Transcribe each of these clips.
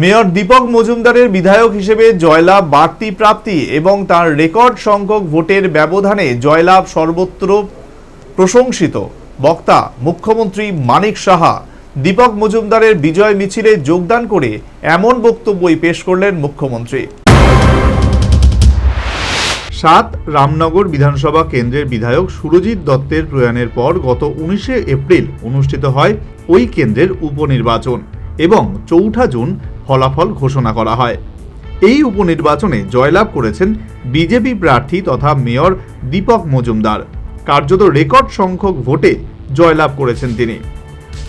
Mayor Dipak মজুমদারের বিধায়ক হিসেবে জয়লাভ বাড়তি প্রাপ্তি এবং তার রেকর্ড সংখ্যক ভোটের ব্যবধানে জয়লাভ সর্বত্র প্রশংসিত। বক্তা, মুখ্যমন্ত্রী মানিক সাহা, দীপক মজুমদারের বিজয় মিছিলে যোগদান করে এমন বক্তব্যই পেশ করলেন মুখ্যমন্ত্রী। সাত, রামনগর বিধানসভা কেন্দ্রের বিধায়ক সুরজিৎ দত্তের প্রয়াণের পর গত উনিশে এপ্রিল অনুষ্ঠিত হয় ওই কেন্দ্রের উপনির্বাচন এবং চৌঠা জুন ফলাফল ঘোষণা করা হয়। এই উপনির্বাচনে জয়লাভ করেছেন বিজেপি প্রার্থী তথা মেয়র দীপক মজুমদার। কার্যত রেকর্ড সংখ্যক ভোটে জয়লাভ করেছেন তিনি।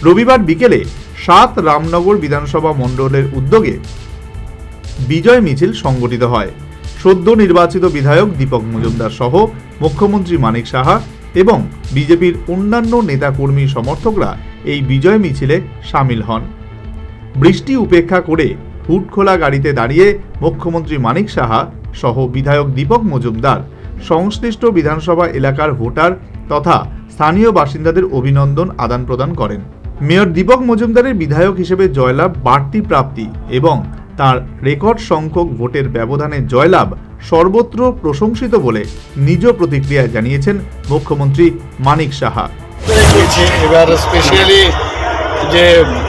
রবিবার বিকেলে সাত রামনগর বিধানসভা মণ্ডলের উদ্যোগে বিজয় মিছিল সংগঠিত হয়। সদ্য নির্বাচিত বিধায়ক দীপক মজুমদার সহ মুখ্যমন্ত্রী মানিক সাহা এবং বিজেপির অন্যান্য নেতাকর্মী সমর্থকরা এই বিজয় মিছিলে সামিল হন। বৃষ্টি উপেক্ষা করে হুটখোলা গাড়িতে দাঁড়িয়ে মুখ্যমন্ত্রী মানিক সাহা সহ বিধায়ক দীপক মজুমদার, সংশ্লিষ্ট বিধানসভা এলাকার ভোটার তথা স্থানীয় বাসিন্দাদের অভিনন্দন আদান প্রদান করেন। মেয়র দীপক মজুমদারের বিধায়ক হিসেবে জয়লাভ বাড়তি প্রাপ্তি এবং তার রেকর্ড সংখ্যক ভোটের ব্যবধানে জয়লাভ সর্বত্র প্রশংসিত বলে নিজ প্রতিক্রিয়ায় জানিয়েছেন মুখ্যমন্ত্রী মানিক সাহা। যে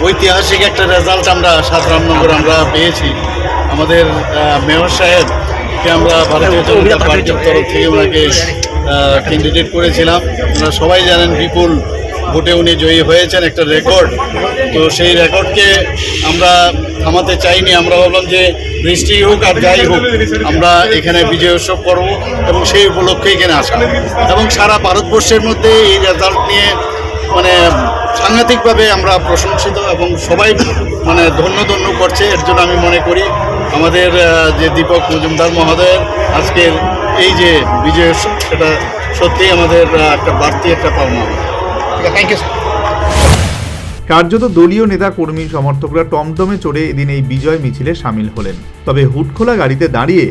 ঐতিহাসিক একটা রেজাল্ট আমরা সাত রামনগর আমরা পেয়েছি। আমাদের মেয়র সাহেবকে আমরা ভারতীয় জনতা পার্টির তরফ থেকে ওনাকে ক্যান্ডিডেট করেছিলাম। আপনারা সবাই জানেন বিপুল ভোটে উনি জয়ী হয়েছেন একটা রেকর্ড তো সেই রেকর্ডকে আমরা থামাতে চাইনি। আমরা ভাবলাম যে বৃষ্টি হোক আর যাই হোক আমরা এখানে বিজয় উৎসব করব এবং সেই উপলক্ষে এখানে আসা। এবং সারা ভারতবর্ষের মধ্যে এই রেজাল্ট নিয়ে মানে সাংঘাতিকভাবে আমরা প্রশংসিত এবং সবাই মানে ধন্য ধন্য করছে। এর জন্য আমি মনে করি আমাদের যে দীপক মজুমদার মহোদয়ের আজকের এই যে বিজয় সেটা সত্যিই আমাদের একটা বাড়তি একটা পাওনা। থ্যাংক ইউ কার্যত দলীয় নেতা কর্মী সমর্থকরা টমটমে চড়ে এদিন এই বিজয় মিছিলে সামিল হলেন। তবে হুটখোলা গাড়িতে দাঁড়িয়ে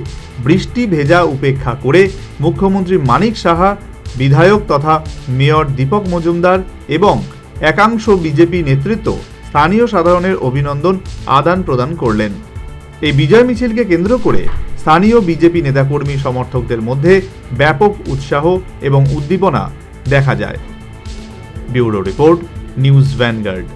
বৃষ্টি ভেজা উপেক্ষা করে মুখ্যমন্ত্রী মানিক সাহা বিধায়ক তথা মেয়র দীপক মজুমদার এবং একাংশ বিজেপি নেতৃত্ব স্থানীয় সাধারণের অভিনন্দন আদান প্রদান করলেন। এই বিজয় মিছিলকে কেন্দ্র করে স্থানীয় বিজেপি নেতাকর্মী সমর্থকদের মধ্যে ব্যাপক উৎসাহ এবং উদ্দীপনা দেখা যায়। Bureau report, news Vanguard.